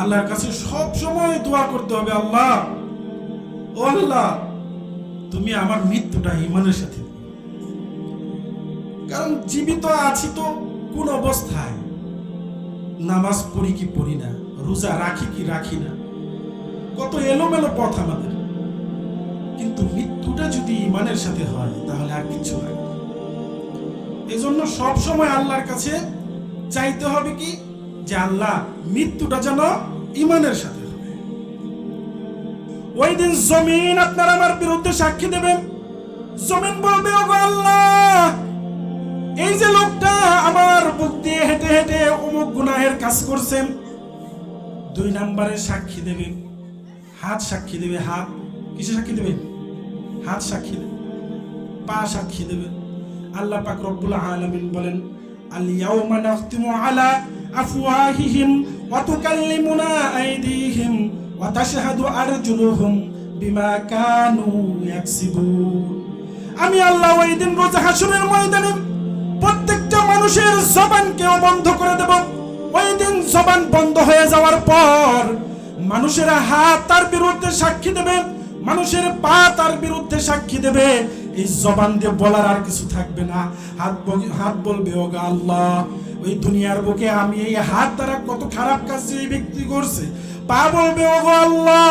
আল্লাহর কাছে সব সময় দোয়া করতে হবে, আল্লাহ, ও আল্লাহ, তুমি আমার মৃত্যুটা ইমানের সাথে। কারণ জীবিত আছি তো কোন অবস্থায় নামাজ পড়ি কি পড়ি না, রোজা রাখি কি রাখি না, কত এলোমেলো পথ আমাদের কিন্তু মৃত্যুটা যদি ইমানের সাথে হয়, তাহলে আর কিছু হয়। এজন্য সব সময় আল্লাহর কাছে চাইতে হবে কি যে আল্লাহ মৃত্যুটা যেন ইমানের সাথে হবে। ওই দিন জমিন আপনার আমার বিরুদ্ধে সাক্ষী দেবেন। জমিন বলবে ও আল্লাহ, এই যে লোকটা আমার বুক দিয়ে হেঁটে হেঁটে অমুক গুনাহের কাজ করছেন, দুই নম্বরে সাক্ষী দেবে। হাত সাক্ষী দেবে, হাত। কিসে সাক্ষী দেবে? হাত সাক্ষী দেবে। পা সাক্ষী দেবে। আল্লাহ পাক রব্বুল আলামিন বলেন আল ইয়াউমা নাখতিমু আলা তুকাল্লিমুনা আইদিহিম ওয়া তাশহাদু আরজুলুহুম বিমা কানু ইয়াকসিবুন। আমি আল্লাহ ওই দিন রোজ হাসরের ময়দানে প্রত্যেকটা মানুষের জবানকেও বন্ধ করে দেব। ওই দিন জবান বন্ধ হয়ে যাওয়ার পর মানুষের হাত তার বিরুদ্ধে সাক্ষী দেবে, মানুষের পা তার বিরুদ্ধে সাক্ষী দেবে। এই জবান দিয়ে বলার আর কিছু থাকবে না। হাত হাত বলবে ও গা আল্লাহ ওই দুনিয়ার বুকে আমি এই হাত দ্বারা কত খারাপ কাজ এই ব্যক্তি করছে, পা বলবে ও আল্লাহ,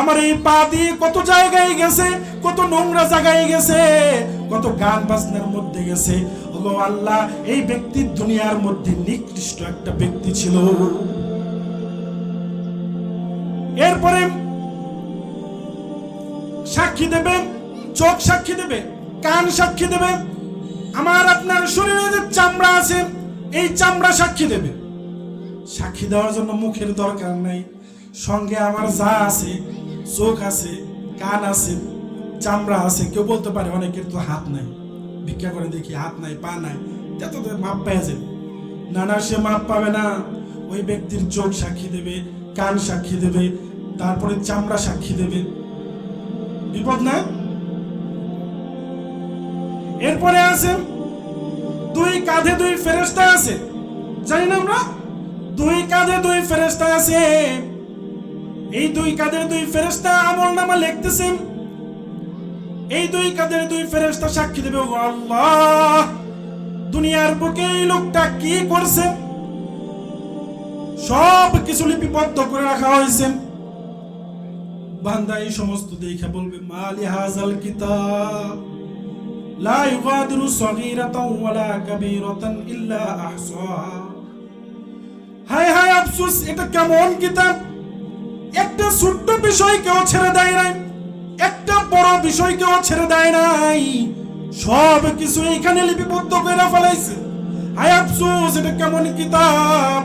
আমার এই পা দিয়ে কত জায়গায় গেছে, কত নোংরা জায়গায় গেছে, কত গান বাজনার মধ্যে গেছে। ওগো আল্লাহ, এই ব্যক্তি দুনিয়ার মধ্যে নিকৃষ্ট একটা ব্যক্তি ছিল। এরপরে সাক্ষী দেবে, চোখ সাক্ষী দেবে, কান সাক্ষী দেবে। আমার আপনার শরীরে যে চামড়া আছে এই চামড়া সাক্ষী দেবে। সাক্ষী দেওয়ার জন্য মুখের দরকার নাই। সঙ্গে আমার যা আছে, চোখ আছে, কান আছে, চামড়া আছে, কেউ বলতে পারে অনেকের তো হাত নাই। ভিক্ষা করে দেখি হাত নাই, পা নাই, তা মাপ পেয়ে যাবে। না না, সে মাপ পাবে না। ওই ব্যক্তির চোখ সাক্ষী দেবে, কান সাক্ষী দেবে, তারপরে চামড়া সাক্ষী দেবে। বিপদ না? এরপরে আছে দুই কাঁধে দুই ফেরেস্তা আছে। জানি না আমরা? দুই কাঁধে দুই ফেরেস্তা আছে। এই দুই কাঁধের দুই ফেরেস্তা আমল নামা লিখতেছেন। এই দুই কাঁধের দুই ফেরেস্তা সাক্ষী দেবে আল্লাহ! দুনিয়ার বুকে এই লোকটা কি করছে? সব কিছু লিপিবদ্ধ করে রাখা হয়েছে। বান্দা এই সমস্ত দেখে বলবে, মালি হাজাল কিতাব। লা ইউগাদিরু সগীরাতাও ওয়ালা কাবীরাতান ইল্লা আহসাহা হায় হায় আফসোস, এটা কেমন কিতাব? একটা ছোট্ট বিষয় কেউ ছেড়ে দেয় নাই, একটা বড় বিষয় কেউ ছেড়ে দেয় নাই। সব কিছু এখানে লিপিবদ্ধ করে ফেলাইছে হায় আফসোস, এটা কেমন কিতাব?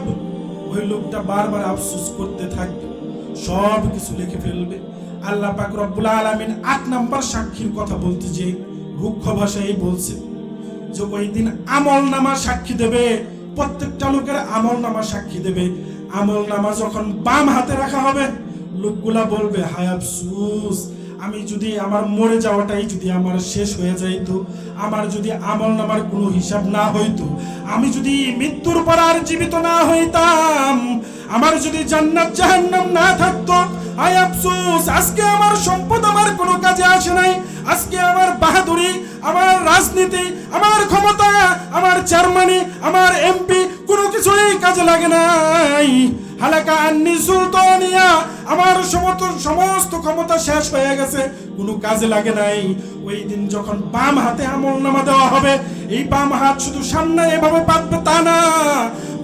ওই লোকটা বারবার আফসোস করতে থাকবে, সব কিছু লিখে ফেলবে। আল্লাহ পাক রব্বুল আলামিন আট নাম্বার সাক্ষীর কথা বলতে যে রুক্ষ ভাষায় বলছে যে ওই দিন আমল নামা সাক্ষী দেবে, প্রত্যেকটা লোকের আমল নামা সাক্ষী দেবে। আমল নামা যখন বাম হাতে রাখা হবে, লোকগুলা বলবে, হায় আফসুস, আমি যদি আমার মরে যাওয়াটাই যদি আমার শেষ হয়ে যাইতো, আমার যদি আমল নামার কোনো হিসাব না হইতো, আমি যদি মৃত্যুর পর আর জীবিত না হইতাম, আমার যদি জান্নাত জাহান্নাম না থাকতো আয় আজকে আমার সম্পদ আমার কোনো কাজে আসে নাই আজকে আমার বাহাদুরি, আমার রাজনীতি, আমার ক্ষমতা, আমার চেয়ারম্যানি, আমার এমপি, কোনো কিছুই কাজে লাগে নাই। আমার সমস্ত সমস্ত ক্ষমতা শেষ হয়ে গেছে, কোনো কাজে লাগে নাই। ওই দিন যখন বাম হাতে আমল নামা দেওয়া হবে, এই বাম হাত শুধু সামনে এভাবে পাতবে তা না।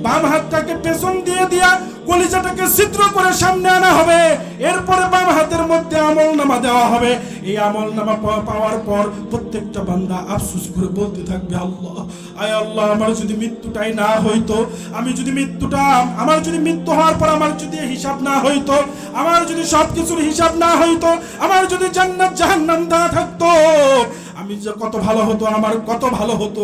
বাম হাতটাকে পেছন দিয়ে দিয়া কলিজাটাকে ছিদ্র করে সামনে আনা হবে। এরপরে বাম হাতের মধ্যে আমল নামা দেওয়া হবে। এই আমল নামা পাওয়ার পর প্রত্যেকটা বান্দা আফসোস করে বলতে থাকবে, আল্লাহ, আয় আল্লাহ, আমার যদি মৃত্যুটাই না হইতো, আমি যদি মৃত্যুটা, আমার যদি মৃত্যু হওয়ার পর আমার যদি হিসাব না হইতো, আমার যদি সব কিছুর হিসাব না হইতো, আমার যদি জান্নাত জাহান্নাম না থাকতো আমি যে কত ভালো হতো, আমার কত ভালো হতো।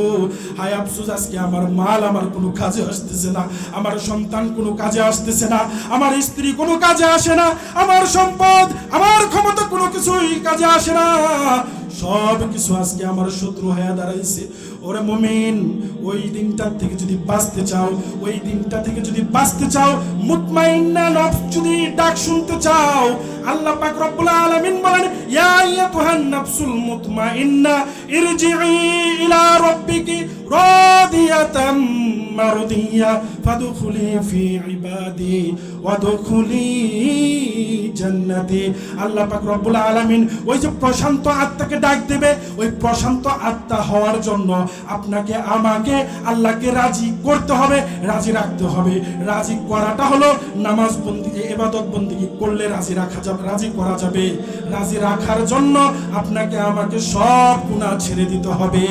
হায় আফসুস, আজকে আমার মাল আমার কোনো কাজে আসতেছে না, আমার সন্তান কোনো কাজে আসতেছে না, আমার স্ত্রী কোনো কাজে আসে না, আমার সম্পদ, আমার ক্ষমতা কোনো কিছুই কাজে আসে না। সব কিছু আজকে আমার শত্রু হয়ে দাঁড়াইছে। ওরে মোমেন, ওই দিনটার থেকে যদি বাঁচতে চাও, ওই দিনটা থেকে যদি বাঁচতে চাও, মুতমাইন্না নফস যদি ডাক শুনতে চাও, আল্লাহ পাক রব্বুল আলামিন বলেন, ইয়া মুতমাইন্না ইলা রাব্বিকি রাদিয়াতাম মারদিয়া ফাদখুলি ফি ইবাদি ওয়াদখুলি জান্নাতি আল্লাহ পাক রব্বুল আলামিন ওই যে প্রশান্ত আত্মাকে ডাক দেবে, ওই প্রশান্ত আত্মা হওয়ার জন্য আপনাকে, আমাকে, আল্লাহকে রাজি করতে হবে, রাজি রাখতে হবে। রাজি করাটা হলো নামাজ বন্দি এবাদত বন্দি করলে রাজি রাখা যাবে, রাজি করা যাবে। রাজি রাখার জন্য আপনাকে, আমাকে সব গুনাহ ছেড়ে দিতে হবে।